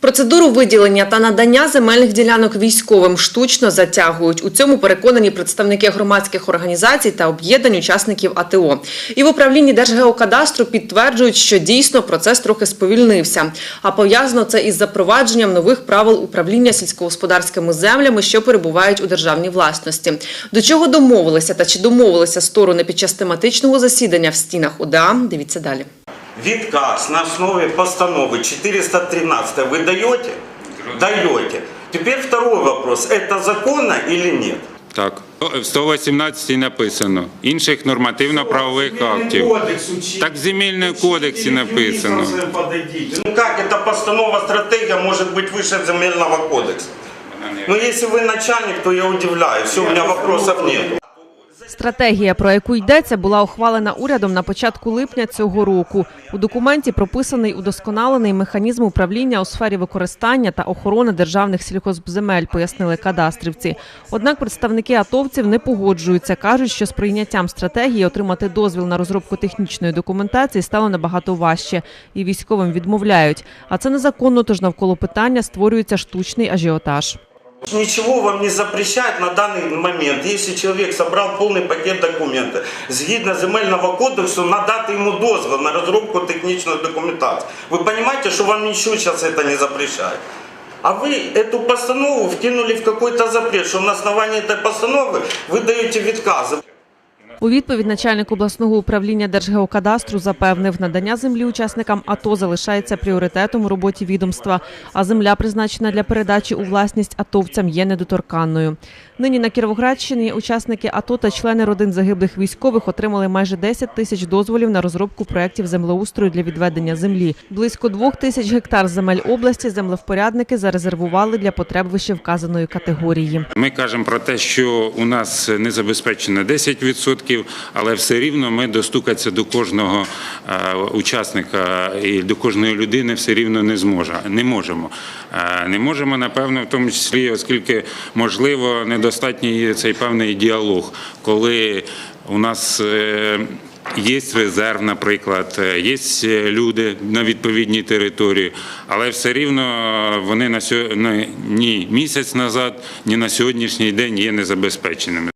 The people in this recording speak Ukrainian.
Процедуру виділення та надання земельних ділянок військовим штучно затягують. У цьому переконані представники громадських організацій та об'єднань учасників АТО. І в управлінні Держгеокадастру підтверджують, що дійсно процес трохи сповільнився. А пов'язано це із запровадженням нових правил управління сільськогосподарськими землями, що перебувають у державній власності. До чого домовилися та чи домовилися сторони під час тематичного засідання в стінах ОДА? Дивіться далі. Відказ на основі постанови 413 ви даєте? Даєте. Теперь второй вопрос. Это законно или нет? Так. В 118 написано. Інших нормативно-правових актів. Так в Земельному кодексі написано. Подойдите. Ну как эта постанова, стратегия может быть выше земельного кодекса? Но если вы начальник, то я удивляюсь. Все, у меня вопросов нет. Стратегія, про яку йдеться, була ухвалена урядом на початку липня цього року. У документі прописаний удосконалений механізм управління у сфері використання та охорони державних сільхозземель, пояснили кадастрівці. Однак представники атовців не погоджуються. кажуть, що з прийняттям стратегії отримати дозвіл на розробку технічної документації стало набагато важче, і військовим відмовляють. А це незаконно, тож навколо питання створюється штучний ажіотаж. Ничего вам не запрещает на данный момент, если человек собрал полный пакет документов, згідно земельного кодексу, надати ему дозвіл на розробку технічної документації. Ви понимаете, що вам ничего сейчас это не запрещает? А вы эту постанову вкинули в какой-то запрет, что на основании этой постановы вы даете відкази. У відповідь начальник обласного управління Держгеокадастру запевнив, надання землі учасникам АТО залишається пріоритетом у роботі відомства, а земля, призначена для передачі у власність атовцям, є недоторканною. Нині на Кіровоградщині учасники АТО та члени родин загиблих військових отримали майже 10 тисяч дозволів на розробку проєктів землеустрою для відведення землі. Близько двох тисяч гектар земель області землевпорядники зарезервували для потреб вищевказаної категорії. Ми кажемо про те, що у нас не забезпечено 10%, але все рівно ми достукатися до кожного е, учасника і до кожної людини все рівно не зможе, не можемо. Е, Не можемо, напевно, в тому числі, оскільки можливо недостатній цей певний діалог, коли у нас. е, Є резерв, наприклад, є люди на відповідній території, але все рівно вони на сьо- на- ні місяць назад, ні на сьогоднішній день є незабезпеченими.